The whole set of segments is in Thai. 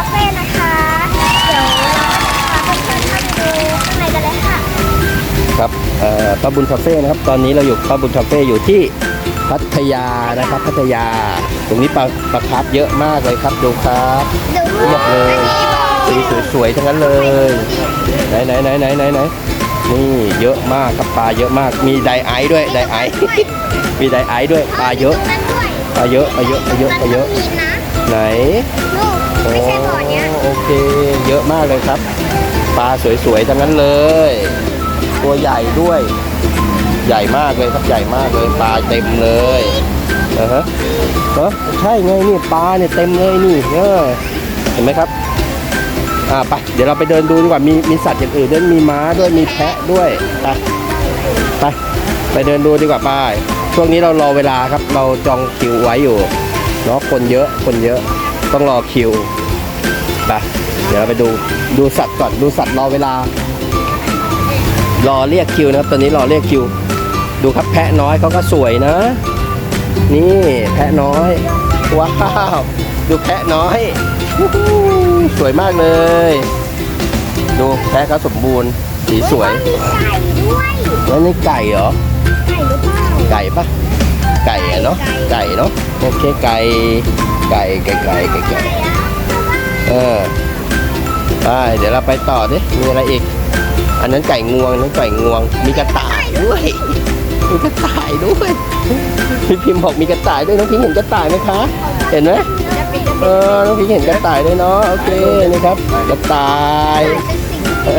าเฟ่นะคะ เดี๋ยวเราพาเพื่อนๆมาดูข้างในกันเลยค่ะ ครับเอ่อป้าบุญคาเฟ่นะครับ ตอนนี้เราอยู่ป้าบุญคาเฟ่อยู่ที่พัทยานะครับ พัทยา ตรงนี้ปลาปลาคาร์ฟเยอะมากเลยครับดูครับดูเรียบเลยสีสวยๆทั้งนั้นเลยไหนไหนไหนไหนไหนไหนนี่เยอะมากครับปลาเยอะมากมีไดไอซ์ด้วยไดไอซ์มีไดไอซ์ด้วยปลาเยอะนั่นด้วยปลาเยอะปลาเยอะปลาเยอะปลาเยอะมีนะไหนลูก ไม่ใช่บ่อเนี้ย โอเค เยอะมากเลยครับ ปลาสวยๆทั้งนั้นเลย ตัวใหญ่ด้วย ใหญ่มากเลยครับ ใหญ่มากเลย ปลาเต็มเลยนะฮะเออใช่ไงนี่ปลาเนี่ยเต็มเลยนี่เออเห็นไหมครับ อ่าไป เดี๋ยวเราไปเดินดูดีกว่า มีมีสัตว์อย่างอื่นด้วย มีม้าด้วย มีแพะด้วย ไป ไป ไปเดินดูดีกว่าป้ายช่วงนี้เรารอเวลาครับ เราจองคิวไว้อยู่เนาะคนเยอะ คนเยอะ ต้องรอคิว ไปเดี๋ยวเราไปดูดูสัตว์ก่อนดูสัตว์รอเวลา รอเรียกคิวนะครับตอนนี้รอเรียกคิว ดูครับแพะน้อยเขาก็สวยนะ นี่แพะน้อยว้าวดูแพะน้อยสวยมากเลย ดูแพะเขาสมบูรณ์สีสวยไวยแล้วนี่ไก่เหรอไก่ป่ะไก่เนาะไก่เนาะโอเคไก่ไก่ไก่ไก่ไก่ เออไปเดี๋ยวเราไปต่อดิมีอะไรอีก อันนั้นไก่งวงนั้นไก่งวง มีกระต่ายด้วยมีกระต่ายด้วยพี่พิมพ์บอกมีกระต่ายด้วยน้องพิงค์เห็นกระต่ายไหมคะ เห็นไหมเออน้องพิงค์เห็นกระต่ายด้วยเนาะโอเคนี่ครับกระต่ายเอ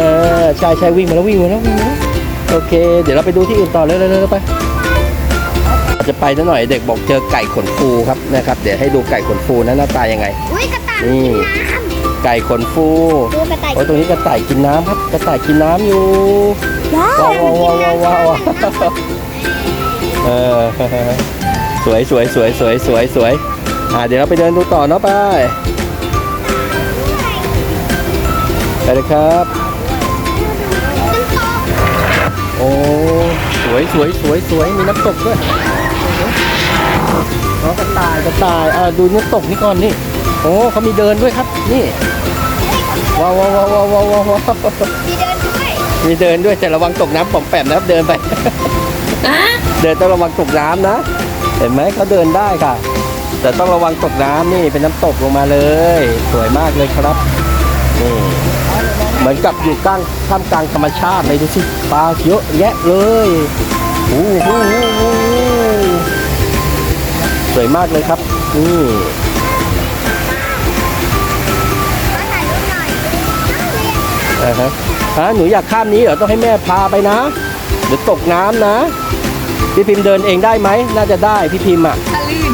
อใช่ใช่วิ่งมาแล้ววิ่งมาแล้ววิ่งมาแล้วโอเค เดี๋ยวเราไปดูที่อื่นต่อเลยเลยเลยไปเราจะไปนิดหน่อยเด็กบอกเจอไก่ขนฟูครับนะครับ เดี๋ยวให้ดูไก่ขนฟูนะหน้าตายังไงอุ้ยกระต่าย นี่กินน้ำไก่ขนฟูดูกระต่ายโอ้ยตรงนี้กระต่ายกินน้ำครับกระต่ายกินน้ำอยู่ว้าวว้าวว้าวว้าวว้าวว้าวเออสวยสวยสวยสวยสวยสวยอ่าเดี๋ยวเราไปเดินดูต่อเนาะไปไปเลยครับ โอ้สวยสวยสวยสวยมีน้ำตกด้วยอ๋อกระต่ายกระต่ายอ่าดูน้ำตกนี่ก่อนนี่ โอ้เขามีเดินด้วยครับ นี่ว้าวว้าวว้าวว้าวว้าวว้าวมีเดินด้วย มีเดินด้วยแต่ระวังตกน้ำปอมแปมนะครับเดินไป เดินต้องระวังตกน้ำนะ เห็นไหมเขาเดินได้ค่ะ แต่ต้องระวังตกน้ำนี่เป็นน้ำตกลงมาเลย สวยมากเลยครับนี่เหมือนกับอยู่กลางท่ามกลางธรรมชาติเลยดูสิปลาเยอะแยะเลยโอ้โหสวยมากเลยครับนี่ ฮะฮะหนูอยากข้ามนี้เหรอต้องให้แม่พาไปนะเดี๋ยวตกน้ำนะ พี่พิมพ์เดินเองได้ไหมน่าจะได้พี่พิมพ์อะถ้าลื่น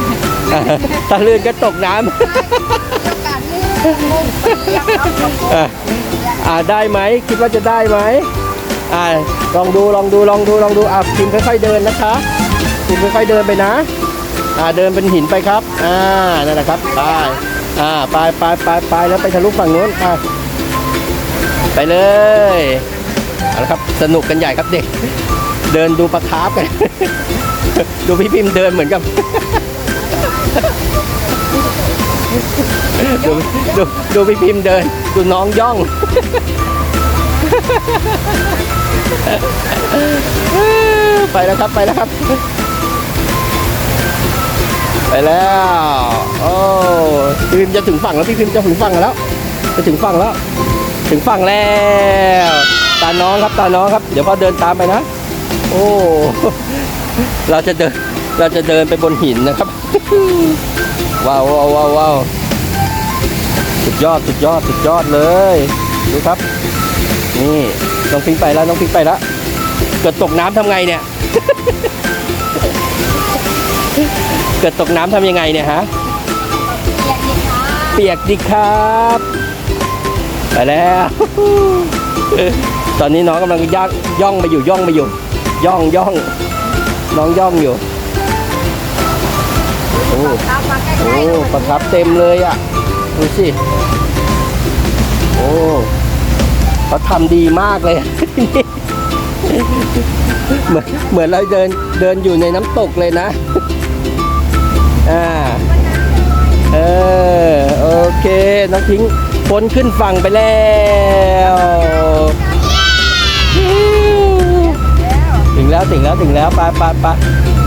ถ้าลื่นก็ตกน้ำโอกาสลื่นมุมเปียกเอาลงอะอ่าได้ไหมคิดว่าจะได้ไหมอ่าลองดูลองดูลองดูลองดูอ่าพิมพ์ค่อยๆเดินนะคะพิมพ์ค่อยๆเดินไปนะอ่าเดินเป็นหินไปครับอ่านั่นแหละครับไปอ่าไปไปไปไปแล้วไปทะลุฝั่งนู้นไป ไปเลยเอาละครับสนุกกันใหญ่ครับเด็ก เดินดูปลาคาร์ฟกัน ดูพี่พิมพ์เดินเหมือนกับ ดูดูดูพี่พิมพ์เดิน ดูน้องย่อง ไปแล้วครับไปแล้วครับ ไปแล้วโอ้พี่พิมพ์จะถึงฝั่งแล้วพี่พิมพ์จะถึงฝั่งแล้ว จะถึงฝั่งแล้ว ถึงฝั่งแล้ว ตาน้องครับตาน้องครับ เดี๋ยวพ่อเดินตามไปนะ โอ้ เราจะเดิน เราจะเดินไปบนหินนะครับ ว้าวว้าวว้าววาวสุดยอดสุดยอดสุดยอดเลย ดูครับ นี่น้องพิงไปแล้วน้องพิงไปแล้วเกิดตกน้ำทำไงเนี่ย เกิดตกน้ำทำยังไงเนี่ยฮะ เปียกดีค่ะเปียกดิครับ ไปแล้ว ตอนนี้น้องกำลังย่างย่องมาอยู่ย่องมาอยู่ ย่องย่องน้องย่องอยู่โอ้โอ้ประทับเต็มเลยอะดูสิโอ้เขาทำดีมากเลยเหมือนเหมือนเราเดินเดินอยู่ในน้ำตกเลยนะอ่าเออโอเคน้องพิง พ้นขึ้นฝั่งไปแล้วถึงแล้วถึงแล้วถึงแล้วไปไปไป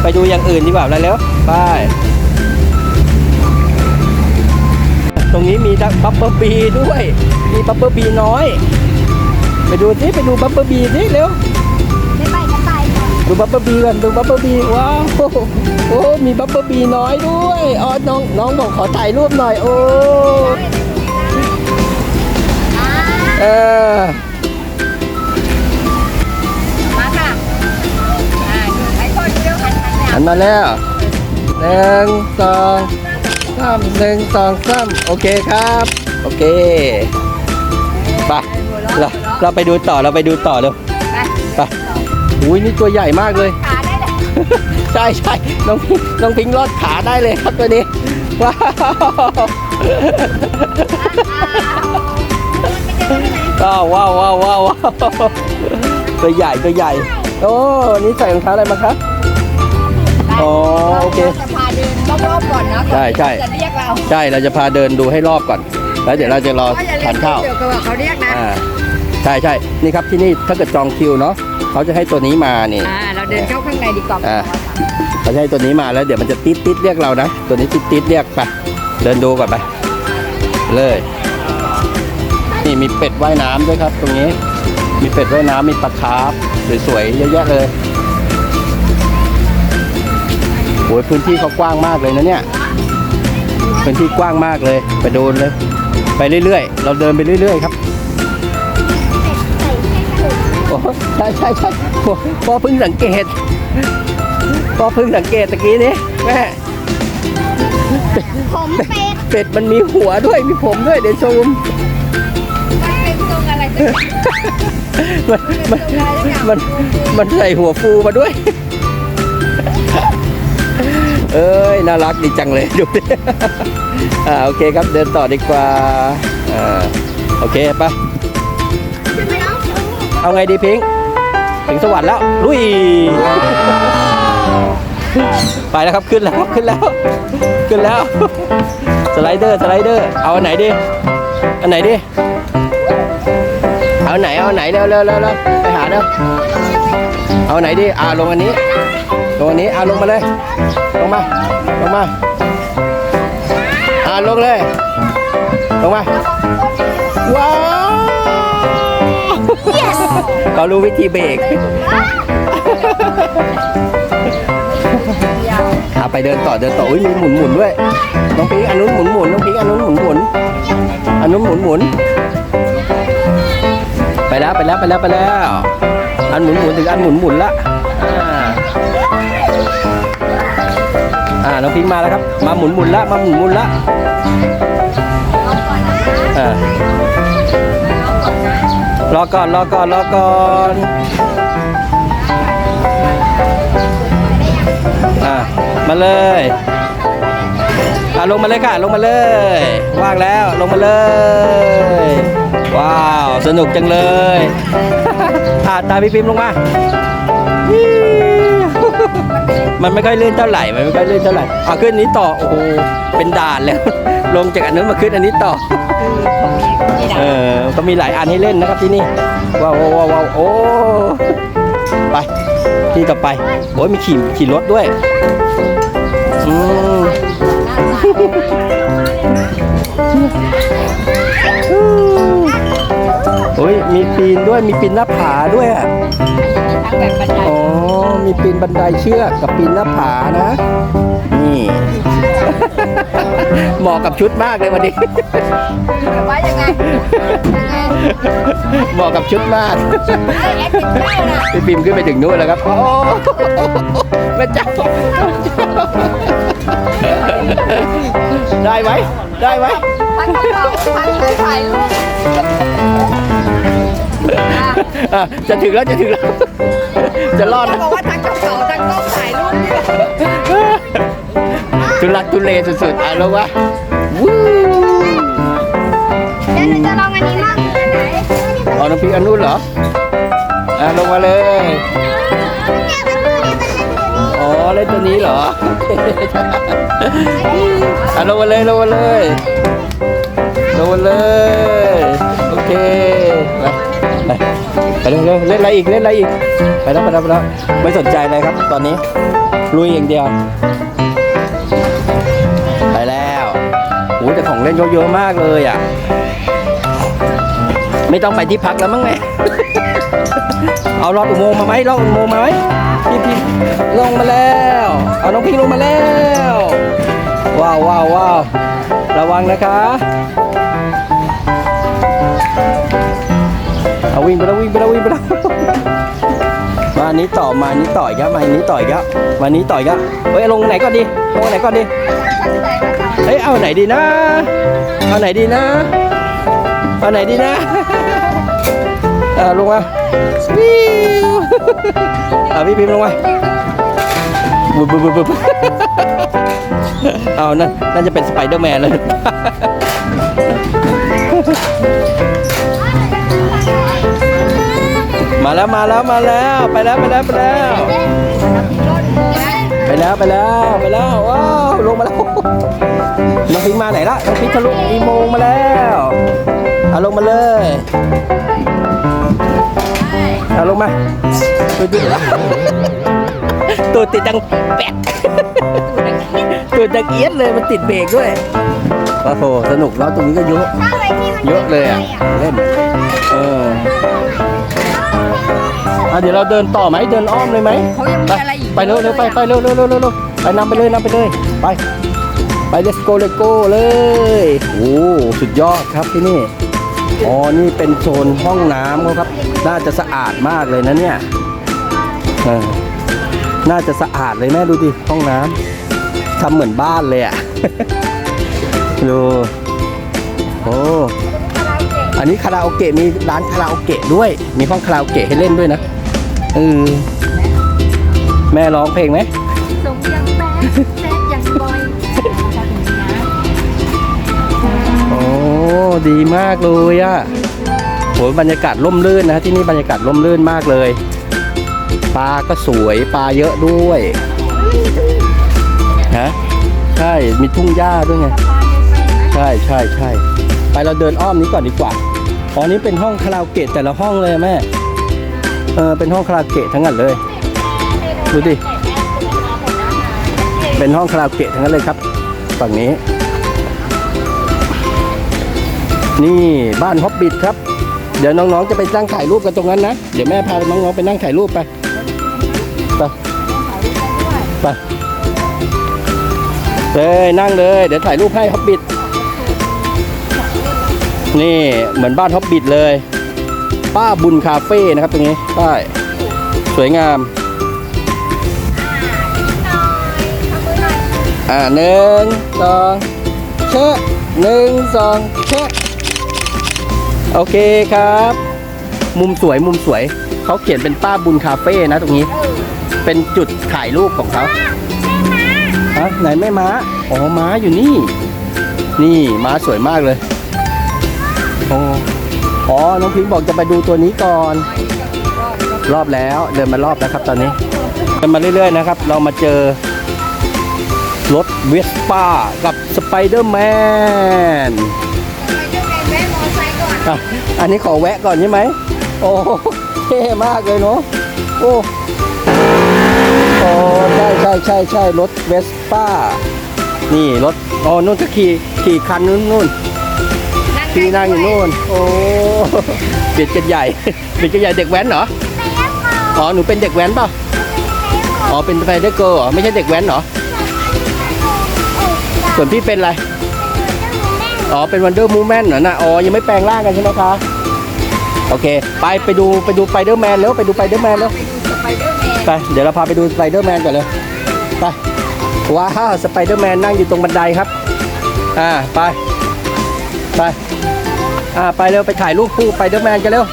ไปดูอย่างอื่นดีกว่าแล้วเร็วไปตรงนี้มีบับเบิลบีด้วย มีบับเบิลบีน้อย ไปดูสิไปดูบับเบิ้ลบีสิเร็วไม่ไปก็ไปดูบับเบิลบีกันดูบับเบิลบีว้าวโอ้มีบับเบิลบีน้อยด้วยอ๋อน้องน้องบอกขอถ่ายรูปหน่อยโอ้ เออ มาค่ะอ่าดูให้คนเดียวหันหันเนี่ยหันมาแล้วหนึ่งสองสามหนึ่งสองสามโอเคครับ โอเคไปเราเราไปดูต่อเราไปดูต่อเร็วไปไปอุ้ยนี่ตัวใหญ่มากเลย ขาได้เลยใช่ใช่น้องพิงน้องพิงรอดขาได้เลยครับตัวนี้ว้าวก็ ว้าวว้าวว้าวว้าวตัวใหญ่ตัวใหญ่ โอ้นี่ใส่รองเท้าอะไรมาครับ อ๋อโอเคราจะพาเดินรอบๆก่อนนะใช่ใช่ จะเรียกเราใช่เราจะพาเดินดูให้รอบก่อน แล้วเดี๋ยวเราจะรอก็อย่าเล่ทานนข้าว เดี๋ยวกับว่าเขาเรียกนะ อ่าใช่ใช่นี่ครับที่นี่ถ้าเกิดจองคิวเนาะเขาจะให้ตัวนี้มานี่ อ่า เราเดินเข้าข้างในดีกว่าอ่า เขาจะให้ตัวนี้มาแล้วเดี๋ยวมันจะติดติดเรียกเรานะ ตัวนี้ติดติดเรียกไปเดินดูก่อนไปเลย นี่มีเป็ดว่ายน้ำด้วยครับ ตรงนี้ มีเป็ดว่ายน้ำมีปลาคาร์ฟสวยๆเยอะแยะเลยโอ้ยพื้นที่เขากว้างมากเลยนะเนี่ยพื้นที่กว้างมากเลย ไปดูเลย ไปเรื่อยๆ เราเดินไปเรื่อยๆครับใส่แค่กระดูกโอ้ใช่ใช่ใช่พอพอเพิ่งสังเกตพอเพิ่งสังเกตตะกี้นี้แม่ผมเป็ด เป็ดมันมีหัวด้วยมีผมด้วยเดี๋ยวซูม มันมันมันมันใส่หัวฟูมาด้วย เอ้ย น่ารักดีจังเลยดูดิอ่าโอเคครับเดินต่อดีกว่าอ่าโอเคปขึ้นไปแล้วเอาไงดีพิงถึงสวรรค์แล้วลุยไปแล้วครับขึ้นแล้วครับขึ้นแล้ว ขึ้นแล้ว สไลเดอร์สไลเดอร์ เอาอันไหนดี อันไหนดี เอาไหนเอาไหนเร็วเร็วเร็วเร็วไปหาเร็วเอาไหนดีอ่าลงอันนี้ลงอันนี้อ่าลงมาเลยลงมาลงมาอ่าลงเลยลงมาว้าวเขารู้วิธีเบรกอาไปเดินต่อเดินต่ออุ้ยมีหมุนหมุนด้วยน้องพีคอันนู้นหมุนหมุนน้องพีคอันนู้นหมุนหมุนอันนู้นหมุนหมุน แล้วไปแล้วไปแล้วไปแล้ว อันหมุนหมุนถึงอันหมุนหมุนละอ่าอ่าน้องพิงมาแล้วครับ มาหมุนหมุนละมาหมุนหมุนละอ่ารอก่อนรอก่อนรอก่อนอ่ามาเลยอ่าลงมาเลยค่ะ ลงมาเลย ว่างแล้วลงมาเลย ว้าว สนุกจังเลยอ่าตาพี่พิมพ์ลงมา มันไม่ค่อยลื่นเท่าไหร่ มันไม่ค่อยลื่นเท่าไหร่เอาขึ้นนี้ต่อ โอ้โห เป็นด่านแล้ว ลงจากอันนั้นมาขึ้นอันนี้ต่อ เออ ก็มีหลายอันให้เล่นนะครับที่นี่ ว้าวว้าวว้าวว้าวโอ้ ไป ที่ต่อไป โอ้ยมีขี่ขี่รถด้วย อืม โอ้ยมีปีนด้วยมีปีนหน้าผาด้วยอะทั้งแบบบันไดอ๋อมีปีนบันไดเชือกกับปีนหน้าผานะ นี่ เหมาะกับชุดมากเลยวันนี้แบบว่ายังไงยังไงเหมาะกับชุดมากไอ้แอคทิฟเตอร์น่ะพี่ปิมขึ้นไปถึงนู่นแล้วครับโอ้แม่เจ้าได้ไหมได้ไหม พันกระเป๋าพันไปถ่ายรูปอะจะถึงแล้วจะถึงแล้ว จะรอดจะนะบอกว่าทั้งกระเป๋าทั้งกล้องถ่ายรูปนี่แบบทุลักทุเลสุดๆอะลงวะวู้เดี๋ยวหนูจะลองอันนี้มั่งอันไหนอ๋อน้องพีอันนู้นเหรออะลงมาเลยเนี่ย เล่นตัวนี้เหรออะลงมาเลยลงมาเลยลโดนเลย โอเค ไปไปไปเร็วเร็วเล่นอะไรอีกเล่นอะไรอีก ไปแล้วไปแล้วไปแล้วไม่สนใจเลยครับตอนนี้ ลุยอย่างเดียว ไปแล้วโอ้แต่ของเล่นเยอะๆมากเลยอะ ไม่ต้องไปที่พักแล้วมั้งแม่ เอาลอดอุโมงค์มาไหมลอดอุโมงค์มาไหมพี่พี่ลงมาแล้ว เอาน้องพิงลงมาแล้ว ว้าวว้าวว้าวระวังนะคะเอาวิ่งไปแล้ววิ่งไปแล้ววิ่งไปแล้วมาอันนี้ต่อมาอันนี้ต่ออีกแล้วมาอันนี้ต่ออีกแล้วมาอันนี้ต่ออีกแล้วเฮ้ยลงไหนก่อนดีลงไหนก่อนดีเฮ้ยเอาไหนดีนะ เอาไหนดีนะ เอาไหนดีนะ ออลงมาวิวเอาพี่พิมพ์ลงมาบุบบุบบุบบุบเอานั่นนั่นจะเป็นสไปเดอร์แมนเลยมาแล้วมาแล้วมาแล้วไปแล้วไปแล้วไปแล้วไปแล้วไปแล้วไปแล้วว้าวลงมาแล้วน้องพิงมาไหนละน้องพิงทะลุอีโมงมาแล้วเอาลงมาเลย เอาลงมาตัวติดตัวติดดังแปะตัวดังเอียดเลยมันติดเบรกด้วยโอ้โหสนุกแล้วตรงนี้ก็เยอะถ้าอะไรที่มันเยอะเลยอะเล่นเอออะเดี๋ยวเราเดินต่อไหมเดินอ้อมเลยไหมเขายังมีอะไรอีกไปเร็วเร็วไปไปเร็วเร็วเร็วเร็วเร็วไปนำไปเลยนำไปเลยไปไป let's go let's go เลยโอ้สุดยอดครับที่นี่ อ๋อ นี่เป็นโซนห้องน้ำเขาครับ น่าจะสะอาดมากเลยนะเนี่ยน่าจะสะอาดเลยแม่ดูดิ ห้องน้ำทำเหมือนบ้านเลยอะ ดู โอ้อันนี้คาราโอเกะมีร้านคาราโอเกะด้วย มีห้องคาราโอเกะให้เล่นด้วยนะเออแม่ร้องเพลงไหม ดีมากเลยอะโหบรรยากาศร่มรื่นนะที่นี่บรรยากาศร่มรื่นมากเลย ปลาก็สวยปลาเยอะด้วยฮะใช่มีทุ่งหญ้าด้วยไงใช่ใช่ใช่ไปเราเดินอ้อมนี้ก่อนดีกว่าอ๋อนี่เป็นห้องคาราโอเกะแต่ละห้องเลยแม่เออเป็นห้องคาราโอเกะทั้งนั้นเลย ดูดิเป็นห้องคาราโอเกะทั้งนั้นเลยครับฝั่งนี้ นี่บ้านฮอบบิทครับ เดี๋ยวน้องๆจะไปนั่งถ่ายรูปกันตรงนั้นนะ เดี๋ยวแม่พาน้องๆไปนั่งถ่ายรูปไป ไปไปเลยนั่งเลย เดี๋ยวถ่ายรูปให้ฮอบบิทนี่เหมือนบ้านฮอบบิทเลย ป้าบุญคาเฟ่นะครับตรงนี้ใช่สวยงาม อ่าหนึ่งสองเชะหนึ่งสองเชะ โอเคครับ มุมสวยมุมสวย เขาเขียนเป็นป้าบุญคาเฟ่นะตรงนี้ เป็นจุดถ่ายรูปของเขาฮะไหนแม่ม้าอ๋อม้าอยู่นี่ นี่ม้าสวยมากเลยโอ้อ๋อน้องพิงบอกจะไปดูตัวนี้ก่อน รอบแล้วเดินมารอบแล้วครับ ตอนนี้เดินมาเรื่อยๆนะครับ เรามาเจอรถเวสป้ากับสไปเดอร์แมน อะอันนี้ขอแวะก่อนใช่ไหม โอ้เท่มากเลยเนาะ โอ้โอ้ใช่ใช่ใช่ใช่รถเวสป้า นี่รถอ๋อนู่นก็ขี่ขี่คันนู้นนู่นขี่นั่งอยู่นู่น โอ้เบียดกันใหญ่เบียดกันใหญ่เด็กแว้นเหรอ อ๋อ หนูเป็นเด็กแว้นเปล่าอ๋อ เป็นไฟเดอร์เกิร์ลเหรอ ไม่ใช่เด็กแว้นเหรอ ส่วนพี่เป็นอะไร อ๋อ เป็นวันเดอร์มูแมนเหรอนะอ๋อ ยังไม่แปลงร่างกันใช่ไหมคะ โอเค ไปไปดูไปดูไปเดอร์แมนแล้วไปดูไปเดอร์แมนแล้วไปดูสไปเดอร์แมนไป เดี๋ยวเราพาไปดูสไปเดอร์แมนก่อนเลย ไป ว้าวสไปเดอร์แมนนั่งอยู่ตรงบันไดครับ อ่า ไป ไป อ่า ไปเร็ว ไปถ่ายรูปคู่ไปเดอร์แมนกันเร็ว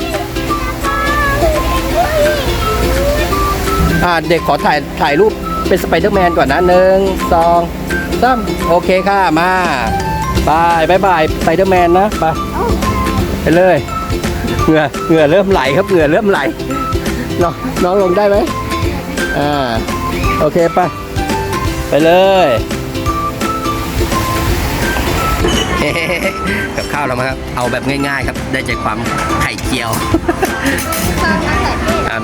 อ่า เด็กขอถ่ายถ่ายรูปเป็นสไปเดอร์แมนก่อนนะหนึ่งสองสามโอเคค่ะ มา ไปบายบายไปเดอร์แมนนะไปไปเลยเหงื่อเหงื่อเริ่มไหลครับเหงื่อเริ่มไหลน้องน้องลงได้ไหมอ่าโอเคไปไปเลยกับข้าวข้วเรามาครับ เอาแบบง่ายๆครับ ได้ใจความไข่เจียว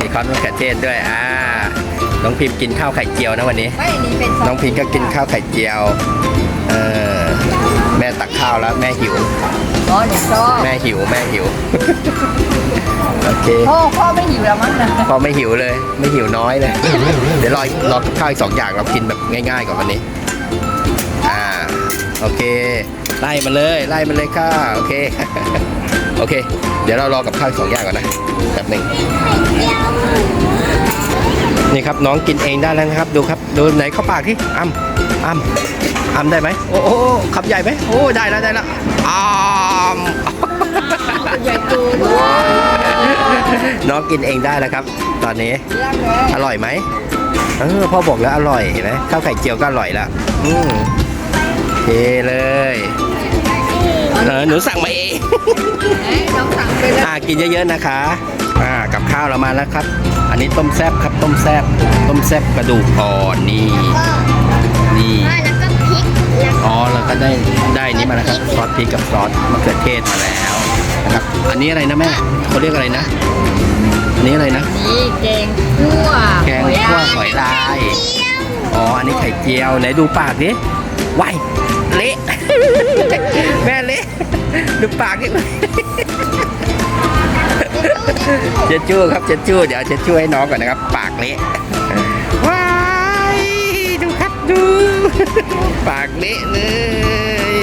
มีคอนมะเขือเทศด้วย อ่า น้องพิมพ์กินข้าวไข่เจียวนะวันนี้ น้องพิมพ์ก็กินข้าวไข่เจียว เออ ม่ตักข้าวแล้วแม่หิว อ๋อหนูชอบแม่หิวแม่หิว โอเค พ่อพ่อไม่หิวแล้วมั้งนะพอไม่หิวเลย ไม่หิวน้อยเลย เดี๋ยวรอรอข้าวอีกสองอย่างเรากินแบบง่ายๆก่อนวันนี้ อ่า โอเค ไล่มาเลย ไล่มาเลยค่ะ โอเค โอเค เดี๋ยวเรารอกับข้าวอีกสองอย่างก่อนนะแบบหนึ่งนี่ครับน้องกินเองได้แล้วนะครับ ดูครับ ดูไหนเข้าปากที่อ้ำ อ้ำอ้ำได้ไหมโอ้โหคำใหญ่ไหมโอ้ได้แล้วได้แล้วอ้ำใหญ่ตด้วน้องกินเองได้แล้วครับ ตอนนี้ อร่อยไหมเออพ่อบอกแล้วอร่อยเห็นไหมข้าวไข่เจียวก็อร่อยล้วอืมเทเลยเออหนูสั่งมาเองน้องสั่งไปแล้วอ่ากินเยอะๆนะคะอ่ากับข้าวเรามาแล้วครับ อันนี้ต้มแซบครับต้มแซบต้มแซบกระดูกอ่อนนี่ ก็ได้ได้นี้มาแล้วครับซอสพริกกับซอสมะเขือเทศมาแล้วนะครับอันนี้อะไรนะแม่เขาเรียกอะไรนะอันนี้อะไรนะ นี่แกงคั่วแกงคั่วหอยลายอ๋ออันนี้ไข่เจียวไหนดูปากดิวายเละแม่เละดูปากดิเจ็ดจู้ครับเจ็ดจู้เดี๋ยวเจ็ดจู้ให้น้องก่อนนะครับ ปากเละ ปากเละเลย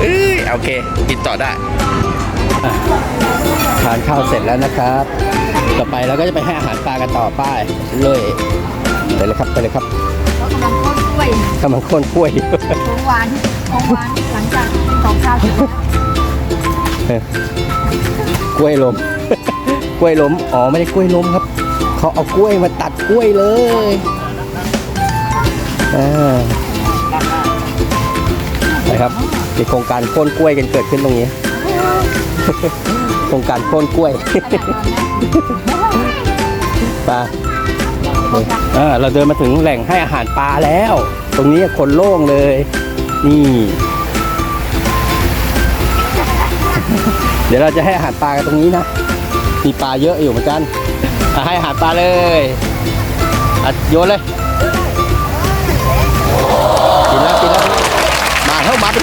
เอ้ยโอเคกินต่อได้ทานข้าวเสร็จแล้วนะครับ ต่อไปเราก็จะไปให้อาหารปลากันต่อป้ายเลยไปเลยครับไปเลยครับเขากำลังต้นกล้วยกำลังโค่นกล้วยอยู่ของหวานของหวานหลังจากกินของข้าวเสร็จแล้วกล้วยล้มกล้วยล้มอ๋อไม่ได้กล้วยล้มครับ เขาเอากล้วยมาตัดกล้วยเลยอ่า นะครับมีโครงการโค่นกล้วยกันเกิดขึ้นตรงนี้ โครงการโค่นกล้วยปลาอ่าเราเดินมาถึงแหล่งให้อาหารปลาแล้ว ตรงนี้คนโล่งเลย นี่ เดี๋ยวเราจะให้อาหารปลากันตรงนี้นะ มีปลาเยอะอยู่เหมือนกันให้อาหารปลาเลยอะโยนเลย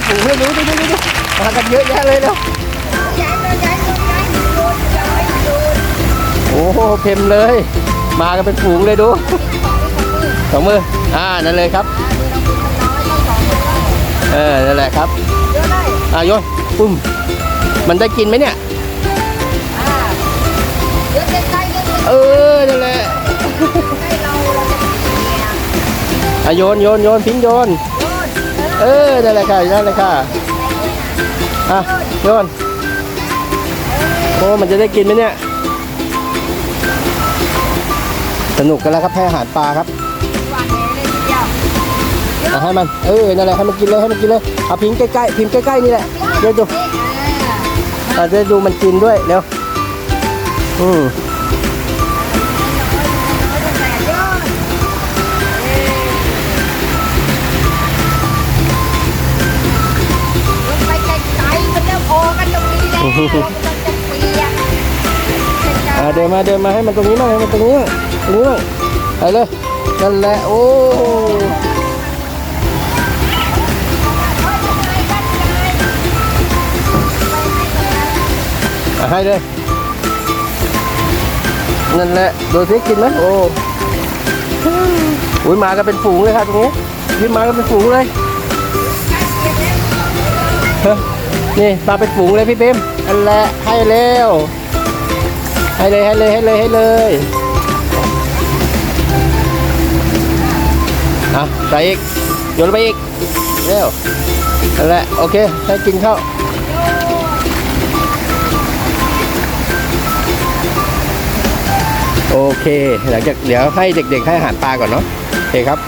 เข้ามาเป็นฝูงเลยดูดูดูดูดูมากันเยอะแยะเลยเร็วโอ้โหเพ็มเลย มากันเป็นฝูงเลยดูสองมืออ่านั่นเลยครับเออนั่นแหละครับเยอะเลยอะโยนปุ้มมันได้กินไหมเนี่ยอ่าเยอะใกล้ๆเยอะใกล้เออนั่นแหละๆเราเราจะเนี่ยอะโยนโยนโยนพิงโยนโยน เออนั่นแหละค่ะนั่นแหละค่ะอะโยนโอ้มันจะได้กินไหมเนี่ยสนุกกันแล้วครับให้อาหารปลาครับเอาให้มันเออนั่นแหละให้มันกินเลยให้มันกินเลยเอาพิงใกล้ๆพิงใกล้ๆนี่แหละเดี๋ยวดูเราจะดูมันกินด้วยเร็วอืม อ่าเดินมาเดินมาให้มันตรงนี้มางให้มันตรงนี้ตรงนี้มั่งไปเลยนั่นแหละโอ้ให้เลยนั่นแหละโดูสิกินไหมโอ้อุ้ยมากันเป็นฝูงเลยครับตรงนี้นี่มากันเป็นฝูงเลยเฮ้ยนี่มาเป็นฝูงเลยพี่เบม นั่นละให้เร็ว ให้เลยให้เลยให้เลยให้เลยอะใส่อีกโยนไปอีกเร็วนั่นละโอเคให้กินข้าวโอเค หลังจากเดี๋ยวให้เด็กๆให้อาหารปลาก่อนเนาะโอเคครับ